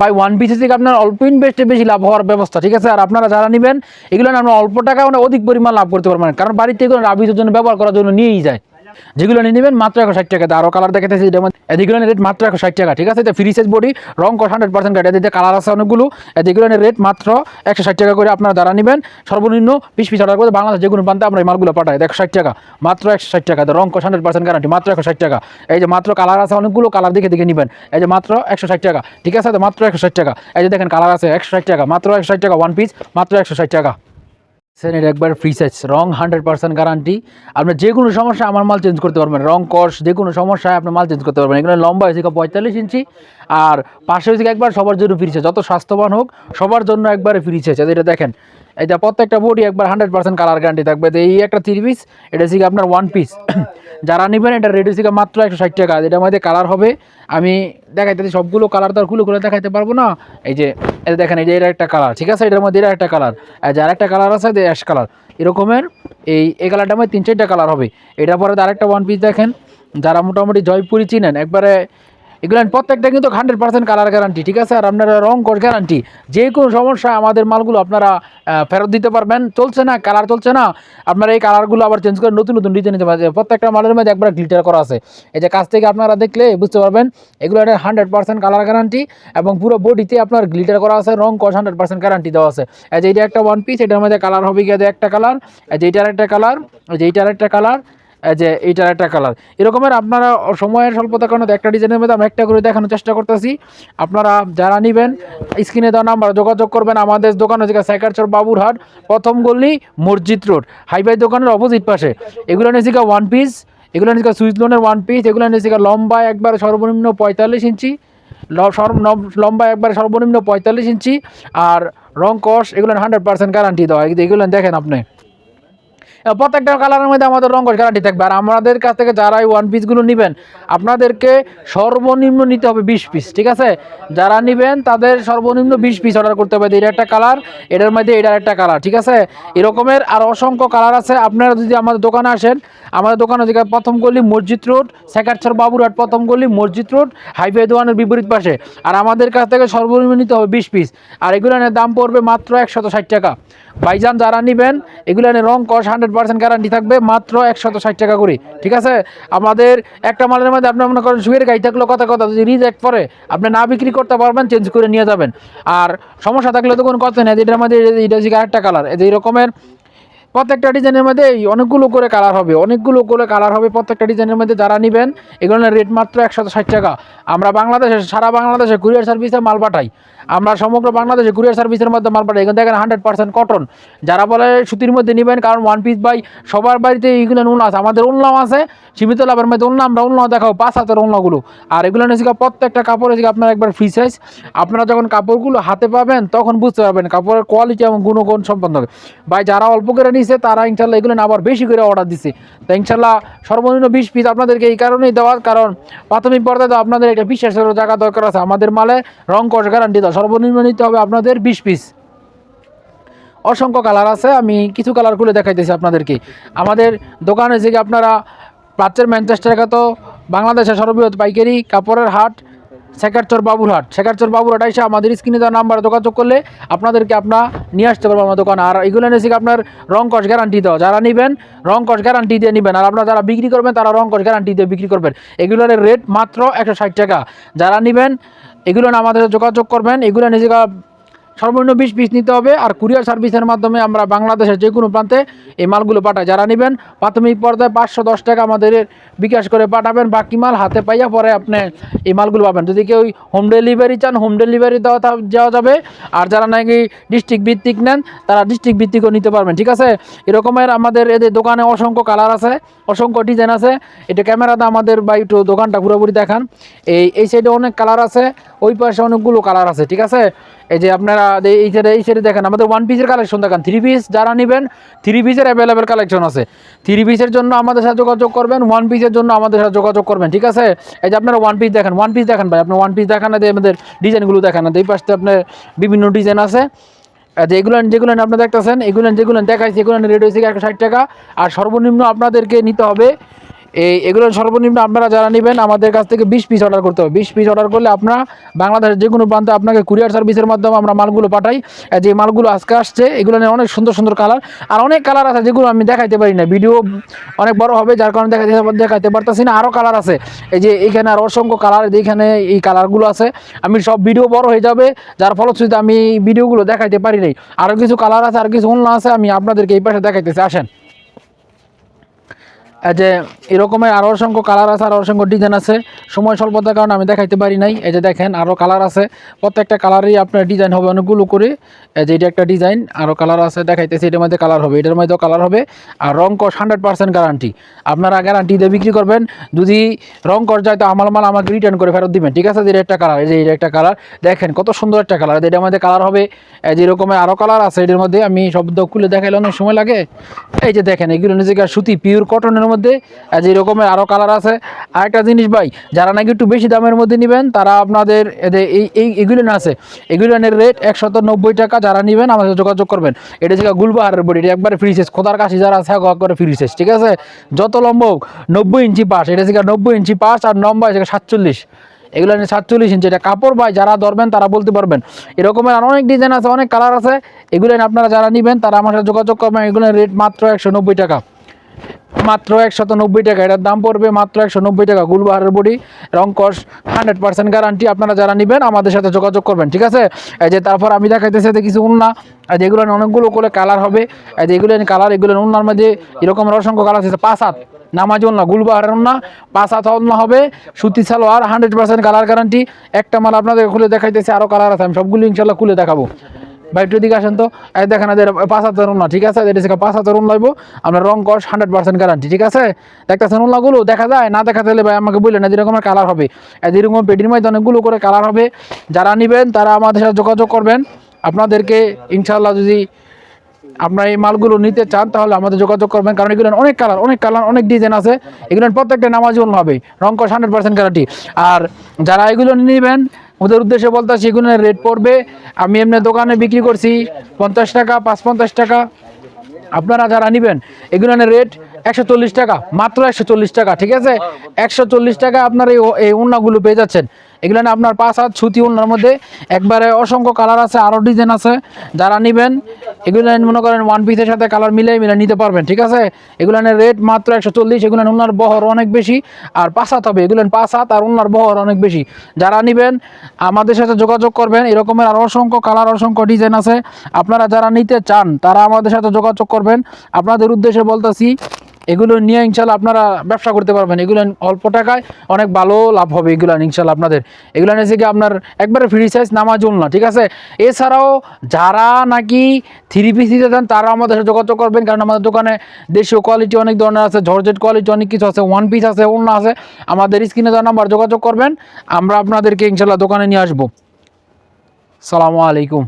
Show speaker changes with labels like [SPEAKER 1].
[SPEAKER 1] ভাই one BC থেকে আপনার অল্প ইনভেস্টে বেশি লাভ হওয়ার ব্যবস্থা, ঠিক আছে? আর আপনারা যারা নেবেন, এগুলো আপনার অল্প টাকা মানে অধিক পরিমাণ লাভ করতে পারবেন কারণ বাড়িতে এগুলো রাবিজের জন্য ব্যবহার করার জন্য নিয়েই যায়। যেগুলো নিয়ে নেবেন মাত্র একশো ষাট টাকা আরও কালার দেখাতেছি যেমন এদিগুলো রেট মাত্র একশো ষাট টাকা ঠিক আছে এটা ফ্রি সাইজ বডি রং কস হান্ড্রেড পার্সেন্ট এদিকে কালার আছে অনেকগুলো এদিগুলো রেট মাত্র একশো ষাট টাকা করে আপনারা যারা নেবেন সর্বনিম্ন পিস পিস অর্ডার করে বাংলাদেশ যেগুলো প্রান্তে আমরা এই মালগুলো পাঠাই একশো ষাট টাকা মাত্র একশো ষাট টাকা রং কস হান্ড্রেড পার্সেন্ট গ্যারান্টি মাত্র একশো ষাট টাকা এই যে মাত্র কালার আছে অনেকগুলো কালার দেখে দেখে নেবেন এই যে মাত্র একশো ষাট টাকা ঠিক আছে তো মাত্র একশো ষাট টাকা এই যে দেখেন কালার আছে একশো ষাট টাকা মাত্র একশো ষাট টাকা ওয়ান পিস মাত্র একশো ষাট টাকা এটা একবার ফ্রি সাইজ রং হান্ড্রেড পার্সেন্ট গ্যারান্টি আপনার যে কোনো সমস্যা আমার মাল চেঞ্জ করতে পারবেন। রং কস যে কোনো সমস্যায় আপনি মাল চেঞ্জ করতে পারবেন। এখানে লম্বা হয়েছে পঁয়তাল্লিশ ইঞ্চি। আর পাশে হয়েছে একবার সবার জন্য ফ্রি সাইজ যত স্বাস্থ্যবান হোক, সবার জন্য একবারে ফ্রি সাইজ এটা দেখেন এটা প্রত্যেকটা বডি একবার হান্ড্রেড পার্সেন্ট কালার গ্যারান্টি থাকবে। এই একটা থ্রি পিস এটা হচ্ছে আপনার ওয়ান পিস যারা নেবেন, এটা রেট থেকে মাত্র একশো ষাট টাকা। এটার মধ্যে কালার হবে, আমি দেখাইতে সবগুলো কালার তো খুলে খুলে দেখাইতে পারব না। এই যে এটা দেখেন, এই যে এটা একটা কালার ঠিক আছে? এটার মধ্যে এটা একটা কালার আর যার একটা কালার আছে অ্যাশ কালার এরকমের এই এই কালারটার মধ্যে তিন চারটা কালার হবে। এটার পরে আরেকটা ওয়ান পিস দেখেন, যারা মোটামুটি জয়পুরি চিনেন, একবারে এগুলো প্রত্যেকটা কিন্তু হান্ড্রেড পার্সেন্ট কালার গ্যারান্টি ঠিক আছে? আর আপনারা রং কর গ্যারান্টি যে কোনো সমস্যা আমাদের মালগুলো আপনারা ফেরত দিতে পারবেন। চলছে না কালার চলছে না, আপনারা এই কালারগুলো আবার চেঞ্জ করে নতুন নতুন ডিজাইন নিতে পারবেন। প্রত্যেকটা মালের মধ্যে একবার গ্লিটার করা আছে। এই যে কাছ থেকে আপনারা দেখলে বুঝতে পারবেন, এগুলো একটা হান্ড্রেড পার্সেন্ট কালার গ্যারান্টি এবং পুরো বডিতে আপনার গ্লিটার করা আছে, রং কস হান্ড্রেড পার্সেন্ট গ্যারান্টি দেওয়া আছে। এই যে এটা একটা ওয়ান পিস এটার মধ্যে কালার হবে গিয়ে একটা কালার এই যে এইটার একটা কালার এই যে এইটার একটা কালার যে এইটার একটা কালার এরকমের আপনারা সময়ের স্বল্পতার কারণে একটা ডিজাইনের মধ্যে আমরা একটা করে দেখানোর চেষ্টা করতেছি। আপনারা যারা নেবেন স্ক্রিনে দেওয়া নাম্বার যোগাযোগ করবেন। আমাদের দোকান হচ্ছে সাইকারচর বাবুরহাট, প্রথম গল্লি মসজিদ রোড। হাইবাই দোকানের অপোজিট পাশে। এগুলো নিয়েছি ওয়ান পিস এগুলো নিয়েছি সুইচ লোনের ওয়ান পিস এগুলো নিয়েছি লম্বা একবার সর্বনিম্ন পঁয়তাল্লিশ ইঞ্চি লম্বা একবার সর্বনিম্ন পঁয়তাল্লিশ ইঞ্চি, আর রং কস, এগুলো হান্ড্রেড পার্সেন্ট গ্যারান্টি দেওয়া এগুলো দেখেন আপনি। প্রত্যেকটা কালারের মধ্যে আমাদের রঙ গ্যারান্টি থাকবে। আর আমাদের কাছ থেকে যারা এই ওয়ান পিসগুলো নেবেন, আপনাদেরকে সর্বনিম্ন নিতে হবে বিশ পিস ঠিক আছে? যারা নেবেন, তাদের সর্বনিম্ন বিশ পিস অর্ডার করতে হবে। এটা একটা কালার এটার মধ্যে এটার একটা কালার ঠিক আছে? এরকমের আর অসংখ্য কালার আছে। আপনারা যদি আমাদের দোকানে আসেন, আমাদের দোকানে যেখানে প্রথম গলি মসজিদ রোড সেকারছর বাবুরহাট প্রথম গলি মসজিদ রোড, হাইওয়ে দোকানের বিপরীত পাশে। আর আমাদের কাছ থেকে সর্বনিম্ন নিতে হবে বিশ পিস আর এগুলোর দাম পড়বে মাত্র একশত ষাট টাকা। বাইজান যারা নেবেন এগুলো রং কস হান্ড্রেড পার্সেন্ট গ্যারান্টি থাকবে মাত্র একশত ষাট টাকা করে। ঠিক আছে? আমাদের একটা মালের মধ্যে আপনি মনে করেন শুয়ের গাড়ি থাকল কথা কথা, যদি রিজেক্ট পরে আপনি না বিক্রি করতে পারবেন চেঞ্জ করে নিয়ে যাবেন। আর সমস্যা থাকলে তো কোনো কথা নেই এটার মধ্যে, এটা হচ্ছে আরেকটা কালার এই রকমের প্রত্যেকটা ডিজাইনের মধ্যে অনেকগুলো করে কালার হবে, অনেকগুলো করে কালার হবে প্রত্যেকটা ডিজাইনের মধ্যে যারা নেবেন, এগুলোর রেট মাত্র একশো ষাট টাকা। আমরা বাংলাদেশে, সারা বাংলাদেশে কুরিয়ার সার্ভিসে মাল পাঠাই। আমরা সমগ্র বাংলাদেশে কুরিয়ার সার্ভিসের মধ্যে মাল পাঠাই। এখানে দেখেন হান্ড্রেড পার্সেন্ট কটন। যারা বলে সুতির মধ্যে নেবেন, কারণ ওয়ান পিস বাই সবার বাড়িতে এইগুলো উল্লা আছে, আমাদের উল্লাম আছে, সীমিত লাভের মধ্যে উল্লা আমরা উল্লা দেখাও পাঁচ হাতের উল্লাগুলো আর এগুলো নিয়েছি প্রত্যেকটা কাপড় হচ্ছে আপনার একবার ফ্রি সাইজ আপনারা যখন কাপড়গুলো হাতে পাবেন, তখন বুঝতে পারবেন কাপড়ের কোয়ালিটি এবং গুণগুণ সম্পন্ন হবে। ভাই, যারা অল্প করে নিছে, তারা ইনশাল্লাহ এগুলো আবার বেশি করে অর্ডার দিছে। তো ইনশাল্লাহ সর্বনিম্ন বিশ পিস আপনাদেরকে এই কারণেই দেওয়ার কারণ প্রাথমিক পর্যায়ে তো আপনাদের একটা বিশ্বাসের জায়গা দরকার আছে। আমাদের মালে রং কষ গ্যারান্টি দেওয়া সর্বনিম্ন নিতে হবে আপনাদের বিশ পিস অসংখ্য কালার আছে, আমি কিছু কালার খুলে দেখাইতেছি আপনাদেরকে। আমাদের দোকানে যে আপনারা প্রাচ্যের ম্যানচেস্টার তো বাংলাদেশের সর্ববৃহৎ পাইকারি, কাপড়ের হাট শেখারচর বাবুরহাট। শেখারচর বাবুরহাট এসে আমাদের স্ক্রিনে দেওয়া নাম্বারে যোগাযোগ করলে আপনাদেরকে আপনার নিয়ে আসতে পারব আমার দোকানে। আর এগুলো এনেছি আপনার রং গ্যারান্টি দেওয়া। যারা নেবেন, রং গ্যারান্টি দিয়ে নেবেন। আর আপনারা যারা বিক্রি করবেন, তারা রং গ্যারান্টি দিয়ে বিক্রি করবেন। এগুলোর রেট মাত্র একশো ষাট টাকা। যারা নেবেন, এগুলো আমাদের যোগাযোগ করবেন। এগুলো নিজে সর্বনিম্ন বিশ পিস নিতে হবে আর কুরিয়ার সার্ভিসের মাধ্যমে আমরা বাংলাদেশের যে কোনো প্রান্তে এই মালগুলো পাঠাই। যারা নেবেন, প্রাথমিক পর্যায়ে পাঁচশো দশ টাকা আমাদের বিকাশ করে পাঠাবেন। বাকি মাল হাতে পাইয়া পরে আপনি এই মালগুলো পাবেন। যদি কেউ হোম ডেলিভারি চান হোম ডেলিভারি দেওয়া দেওয়া যাবে। আর যারা নাকি ডিস্ট্রিক্ট ভিত্তিক নেন, তারা ডিস্ট্রিক্ট ভিত্তিকও নিতে পারবেন। ঠিক আছে? এরকমের আমাদের এদের দোকানে অসংখ্য কালার আছে, অসংখ্য ডিজাইন আছে। এটা ক্যামেরাতে আমাদের বা একটু দোকানটা পুরোপুরি দেখান। এই এই সাইডে অনেক কালার আছে। ওই পাশে অনেকগুলো কালার আছে, ঠিক আছে? এই যে আপনারা এই সাইডে এই সাইডে দেখেন, আমাদের ওয়ান পিসের কালেকশন দেখান। থ্রি পিস যারা নেবেন থ্রি পিসের অ্যাভেলেবেল কালেকশন আছে। থ্রি পিসের জন্য আমাদের সাথে যোগাযোগ করবেন ওয়ান পিসের জন্য আমাদের সাথে যোগাযোগ করবেন, ঠিক আছে? এই যে আপনারা ওয়ান পিস দেখেন ওয়ান পিস দেখেন ভাই আপনার ওয়ান পিস দেখান না আমাদের ডিজাইনগুলো দেখান না এই পাশে আপনার বিভিন্ন ডিজাইন আছে। আর যেগুলো যেগুলো আপনি দেখতেছেন, এগুলো যেগুলো দেখাইছি, এগুলো রেট হয়েছে একশো ষাট টাকা। আর সর্বনিম্ন আপনাদেরকে নিতে হবে এই এগুলো সর্বনিম্ন আপনারা যারা নেবেন, আমাদের কাছ থেকে বিশ পিস অর্ডার করতে হবে। বিশ পিস অর্ডার করলে আপনারা বাংলাদেশের যে কোনো প্রান্তে আপনাকে কুরিয়ার সার্ভিসের মাধ্যমে আমরা মালগুলো পাঠাই। যে মালগুলো আজকে আসছে, এগুলো নিয়ে অনেক সুন্দর সুন্দর কালার আর অনেক কালার আছে যেগুলো আমি দেখাইতে পারি না। ভিডিও অনেক বড় হবে, যার কারণে দেখাইতে দেখাইতে পারতেছি না। আরও কালার আছে। এই যে এইখানে আর অসংখ্য কালার এইখানে এই কালারগুলো আছে। আমি সব ভিডিও বড় হয়ে যাবে, যার ফলশ্রুতিতে আমি ভিডিওগুলো দেখাইতে পারি নাই। আরও কিছু কালার আছে, আর কিছু অন্য আছে, আমি আপনাদেরকে এই পাশে দেখাইতেছি। আসেন। যে এরকমের আরও অসংখ্য কালার আছে, আর অসংখ্য ডিজাইন আছে। সময় স্বল্পতার কারণে আমি দেখাইতে পারি নাই। এই যে দেখেন আরও কালার আছে। প্রত্যেকটা কালারই আপনার ডিজাইন হবে অনেকগুলো করে। এই যে এটা একটা ডিজাইন আরও কালার আছে, দেখাইতেছি এটার মধ্যে কালার হবে। এটার মধ্যেও কালার হবে। আর রং কস হান্ড্রেড পার্সেন্ট গ্যারান্টি আপনারা গ্যারান্টি দিয়ে বিক্রি করবেন। যদি রং কস যায়, তো আমার মাল আমাকে রিটার্ন করে ফেরত দিবেন। ঠিক আছে? এটা একটা কালার এই যে এটা একটা কালার দেখেন, কত সুন্দর একটা কালার এটার মধ্যে কালার হবে। যে এরকমের আরও কালার আছে, এটার মধ্যে আমি শব্দ খুলে দেখাইলে অনেক সময় লাগে। এই যে দেখেন, এগুলো নিজেকে সুতি পিওর কটনের মধ্যে। এই যে এরকমের আরও কালার আছে, আরেকটা জিনিস ভাই, যারা নাকি একটু বেশি দামের মধ্যে নেবেন, তারা আপনাদের এই এই, এগুলো না আছে। এগুলোনের রেট একশত নব্বই টাকা, যারা নেবেন আমাদের যোগাযোগ করবেন। এটা হচ্ছে গুলবাহারের বডি, এটা একবারে ফ্রি সাইজ খোদার কাছে যারা আছে একবারে ফ্রি সাইজ ঠিক আছে? যত লম্ব হোক, নব্বই ইঞ্চি পাশ, এটা হচ্ছে নব্বই ইঞ্চি পাশ আর লম্বা হচ্ছে সাতচল্লিশ। এগুলো নিয়ে সাতচল্লিশ ইঞ্চি। এটা কাপড় ভাই, যারা ধরবেন, তারা বলতে পারবেন। এরকমের আর অনেক ডিজাইন আছে, অনেক কালার আছে। এগুলো আপনারা যারা নেবেন, তারা আমার সাথে যোগাযোগ করবেন। এগুলোর রেট মাত্র একশো নব্বই টাকা। মাত্র একশত নব্বই টাকা। এটার দাম পড়বে মাত্র একশো নব্বই টাকা। গুলবাহারের বডি, রং কস হান্ড্রেড পার্সেন্ট গ্যারান্টি আপনারা যারা নেবেন আমাদের সাথে যোগাযোগ করবেন, ঠিক আছে? এই যে তারপর আমি দেখাইতেছি এতে কিছু উন্না। এই যে এগুলো অনেকগুলো করে কালার হবে। এই যে এগুলো কালার এগুলো উন্নার মধ্যে এরকম অসংখ্য কালার আছে। পাঁচ হাত, নামাজ না গুলবাহারের না পাঁচ হাত অন্য হবে। সুতি salwar hundred percent colour guarantee একটা মাল আপনাদের খুলে দেখাইতেছে আরও কালার আছে। আমি সবগুলো ইনশাল্লাহ খুলে দেখাবো। ভাই, একটু দিকে আসেন তো। এই দেখেন এদের পাঁচ হাজার না ঠিক আছে? থেকে পাঁচ হাজার লাগবো আমরা রং কস হান্ড্রেড পার্সেন্ট গ্যারান্টি ঠিক আছে? দেখতেছেন উল্লাগুলো দেখা যায়? না দেখা তাহলে ভাই, আমাকে বললেন এরকমের কালার হবে। এরকম পেটির মধ্যে অনেকগুলো করে কালার হবে। যারা নেবেন, তারা আমাদের সাথে যোগাযোগ করবেন। আপনাদেরকে ইনশাল্লাহ যদি আপনারা এই মালগুলো নিতে চান, তাহলে আমাদের যোগাযোগ করবেন। কারণ এগুলো অনেক কালার অনেক কালার অনেক ডিজাইন আছে। এগুলো প্রত্যেকটা নামাজ হবে। রং কস হান্ড্রেড পার্সেন্ট গ্যারান্টি আর যারা এগুলো নেবেন ওদের উদ্দেশ্যে বলতে সেগুলোর রেট পড়বে। আমি এমনি দোকানে বিক্রি করছি পঞ্চাশ টাকা পাঁচ পঞ্চাশ টাকা। আপনারা যারা নেবেন এগুলোর রেট একশো চল্লিশ টাকা, মাত্র একশো চল্লিশ টাকা, ঠিক আছে? একশো চল্লিশ টাকা আপনার এই উন্নাগুলো পেয়ে যাচ্ছেন। এগুলো আপনার পাঁচ হাত সুতি উন্নার মধ্যে একবারে অসংখ্য কালার আছে আরও ডিজাইন আছে। যারা নেবেন, এগুলো মনে করেন ওয়ান পিসের সাথে কালার মিলে মিলে নিতে পারবেন, ঠিক আছে? এগুলোর রেট মাত্র একশো চল্লিশ, এগুলো উন্নার বহর অনেক বেশি। আর পাঁচ হাত হবে, এগুলো পাঁচ হাত আর উন্নার বহর অনেক বেশি। যারা নেবেন, আমাদের সাথে যোগাযোগ করবেন, এরকমের আর অসংখ্য কালার, অসংখ্য ডিজাইন আছে। আপনারা যারা নিতে চান, তারা আমাদের সাথে যোগাযোগ করবেন। আপনাদের উদ্দেশ্যে বলতেছি এগুলো নিয়ে ইনশাল্লাহ আপনারা ব্যবসা করতে পারবেন। এগুলো অল্প টাকায় অনেক ভালো লাভ হবে এগুলো ইনশাল্লাহ আপনাদের। এগুলো নিয়ে কি আপনার একবারে ফ্রি সাইজ নামাজুল না, ঠিক আছে? এছাড়াও যারা নাকি থ্রি পিস দিতে চান তারা আমাদের সাথে যোগাযোগ করবেন, কারণ আমাদের দোকানে দেশীয় কোয়ালিটি অনেক ধরনের আছে জর্জেট কোয়ালিটি অনেক কিছু আছে ওয়ান পিস আছে অন্য আছে। আমাদের স্ক্রিনে দেওয়া নাম্বার যোগাযোগ করবেন, আমরা আপনাদেরকে ইনশাল্লাহ দোকানে নিয়ে আসব। সালামু আলাইকুম।